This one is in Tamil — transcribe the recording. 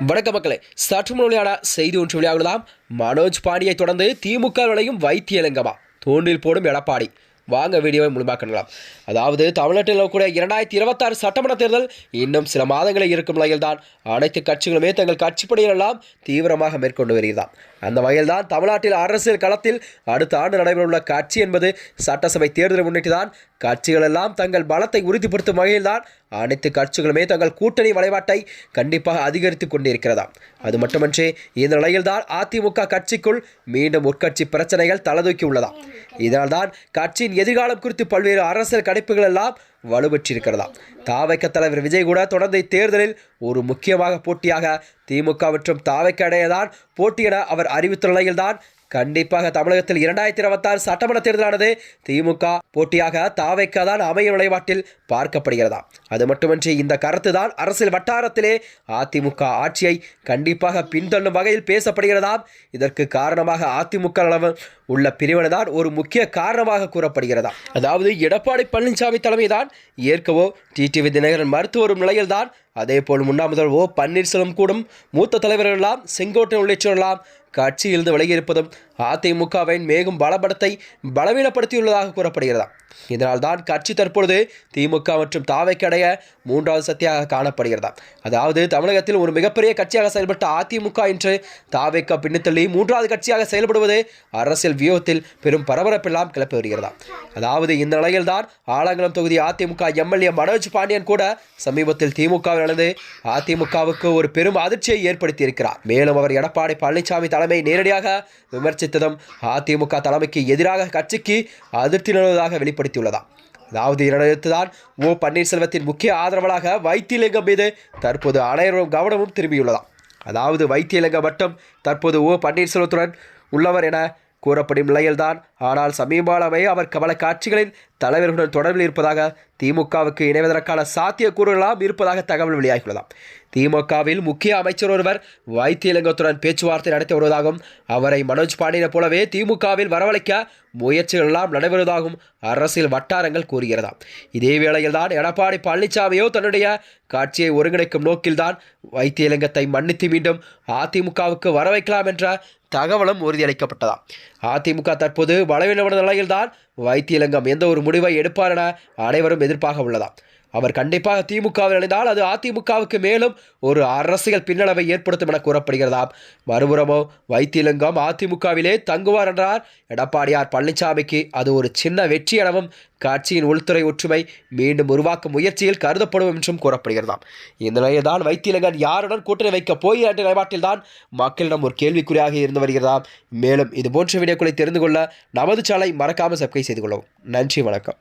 வணக்க மக்களே சற்று முன்னாடியான செய்தி ஒன்று விளையாடலாம் மனோஜ் பாண்டியை தொடர்ந்து திமுக விளையும் வைத்தியலிங்கமா. தோண்டில் போடும் எடப்பாடி. வாங்க வீடியோவை முழுமையாக்கலாம் அதாவது தமிழ்நாட்டில் கூட இரண்டாயிரத்தி இருபத்தாறு சட்டமன்ற தேர்தல் இன்னும் சில மாதங்களே இருக்கும் நிலையில்தான். அனைத்து கட்சிகளுமே தங்கள் கட்சிப்பணிகளெல்லாம் தீவிரமாக மேற்கொண்டு வருகிறதாம் அந்த வகையில்தான் தமிழ்நாட்டில் அரசியல் களத்தில் அடுத்த ஆண்டு நடைபெறவுள்ள கட்சி என்பது சட்டசபை தேர்தலை முன்னிட்டு தான் கட்சிகள் எல்லாம் தங்கள் பலத்தை உறுதிப்படுத்தும் வகையில்தான் அனைத்து கட்சிகளுமே தங்கள் கூட்டணி வழிபாட்டை கண்டிப்பாக அதிகரித்துக் கொண்டிருக்கிறதாம் அது மட்டுமன்றி இந்த நிலையில்தான் அதிமுக கட்சிக்குள் மீண்டும் உட்கட்சி பிரச்சனைகள் தலதூக்கி உள்ளதாம் இதனால்தான் கட்சியின் எதிர்காலம் குறித்து பல்வேறு அரசியல் கணிப்புகள் எல்லாம் வலுபெற்றிருக்கிறதா தாவைக்க தலைவர் விஜய் கூட தொடர்ந்து இத்தேர்தலில் ஒரு முக்கியமாக போட்டியாக திமுக மற்றும் தாவைக்க இடையேதான் போட்டியிட அவர் அறிவித்த நிலையில்தான் கண்டிப்பாக தமிழகத்தில் இரண்டாயிரத்தி இருபத்தாறு சட்டமன்ற தேர்தலானது திமுக போட்டியாக தாவைக்க தான் அமையும் நிலைப்பாட்டில் பார்க்கப்படுகிறதா? அது மட்டுமின்றி இந்த கருத்து தான் அரசியல் வட்டாரத்திலே அதிமுக ஆட்சியை கண்டிப்பாக பின்தள்ளும் வகையில் பேசப்படுகிறதாம் இதற்கு காரணமாக அதிமுக அளவு உள்ள பிரிவினை தான் ஒரு முக்கிய காரணமாக கூறப்படுகிறதா? அதாவது எடப்பாடி பழனிசாமி தலைமைதான் ஏற்கவோ டிடிவி தினகரன் மருத்துவரும் வரும் நிலையில்தான் அதேபோல் முன்னாள் முதல்வர் ஓ பன்னீர்செல்வம் கூடும் மூத்த தலைவர்களெல்லாம் செங்கோட்டை உள்ளிட்டோரெல்லாம் கட்சியிலிருந்து விலகியிருப்பதும் அதிமுகவின் மேகும் பலபடத்தை பலவீனப்படுத்தியுள்ளதாக கூறப்படுகிறதா இதனால்தான் கட்சி தற்பொழுது திமுக மற்றும் தாவைக்கடைய மூன்றாவது சக்தியாக காணப்படுகிறதா அதாவது தமிழகத்தில் ஒரு மிகப்பெரிய கட்சியாக செயல்பட்ட அதிமுக என்று தாவைக்க பின்னத்தள்ளி மூன்றாவது கட்சியாக செயல்படுவது அரசியல் வியூகத்தில் பெரும் பரபரப்பெல்லாம் கிளப்பி வருகிறதா அதாவது இந்த நிலையில்தான் ஆலங்குளம் தொகுதி அதிமுக எம்எல்ஏ மனோஜ் பாண்டியன் கூட சமீபத்தில் திமுகவில் இருந்து அதிமுகவுக்கு ஒரு பெரும் அதிர்ச்சியை ஏற்படுத்தி இருக்கிறார் மேலும் அவர் எடப்பாடி பழனிசாமி தலைமை நேரடியாக விமர்சித்ததும் அதிமுக தலைமைக்கு எதிராக கட்சிக்கு அதிருப்தி நிலவுவதாக வெளிப்படுத்தியுள்ளதா? அதாவது இதனையடுத்து ஓ பன்னீர்செல்வத்தின் முக்கிய ஆதரவாளாக வைத்தியலிங்கம் மீது தற்போது அனைவரும் கவனமும் திரும்பியுள்ளதாம் அதாவது வைத்தியலிங்கம் மட்டும் தற்போது ஓ பன்னீர்செல்வத்துடன் உள்ளவர் என கூறப்படும் நிலையில்தான். ஆனால் சமீபகாலமே அவர் கமல காட்சிகளில் தலைவர்களுடன் தொடர்பில் இருப்பதாக திமுகவுக்கு இணைவதற்கான சாத்தியக்கூறுகளாம் இருப்பதாக தகவல் வெளியாகியுள்ளதாம் திமுகவில் முக்கிய அமைச்சர் ஒருவர் வைத்தியலிங்கத்துடன் பேச்சுவார்த்தை நடத்தி வருவதாகவும் அவரை மனோஜ் பாண்டியனை போலவே திமுகவில் வரவழைக்க முயற்சிகள் எல்லாம் நடைபெறுவதாகவும் அரசியல் வட்டாரங்கள் கூறுகிறதாம் இதே வேளையில்தான் எடப்பாடி பழனிசாமியோ தன்னுடைய காட்சியை ஒருங்கிணைக்கும் நோக்கில்தான் வைத்தியலிங்கத்தை மன்னித்து மீண்டும் அதிமுகவுக்கு வர வைக்கலாம் என்ற தகவலும் உறுதியளிக்கப்பட்டதாம் அதிமுக தற்போது பலவீனமான நிலையில்தான் வைத்தியலிங்கம் எந்த ஒரு முடிவை எடுப்பார் என அனைவரும் எதிர்ப்பாக உள்ளதாம். அவர் கண்டிப்பாக திமுகவில் இணைந்தால் அது அதிமுகவுக்கு மேலும் ஒரு அரசியல் பின்னடைவை ஏற்படுத்தும் என கூறப்படுகிறதாம். மறுபுறமோ வைத்திலிங்கம் அதிமுகவிலே தங்குவார் என்றார். எடப்பாடியார் பழனிசாமிக்கு அது ஒரு சின்ன வெற்றி எனவும் கட்சியின் உள்துறை ஒற்றுமை மீண்டும் உருவாக்கும் முயற்சியில் கருதப்படும் என்றும் கூறப்படுகிறதாம். இந்த நிலையில்தான் வைத்தியலிங்கன் யாருடன் கூட்டணி வைக்கப் போகிறார் என்ற நிலைப்பாட்டில்தான் மக்களிடம் ஒரு கேள்விக்குறியாக இருந்து வருகிறதாம். மேலும் இது போன்ற வீடியோக்களை தெரிந்து கொள்ள நமது சாலை மறக்காமல் சப்ஸ்கிரைப் செய்து கொள்ளவும். நன்றி வணக்கம்.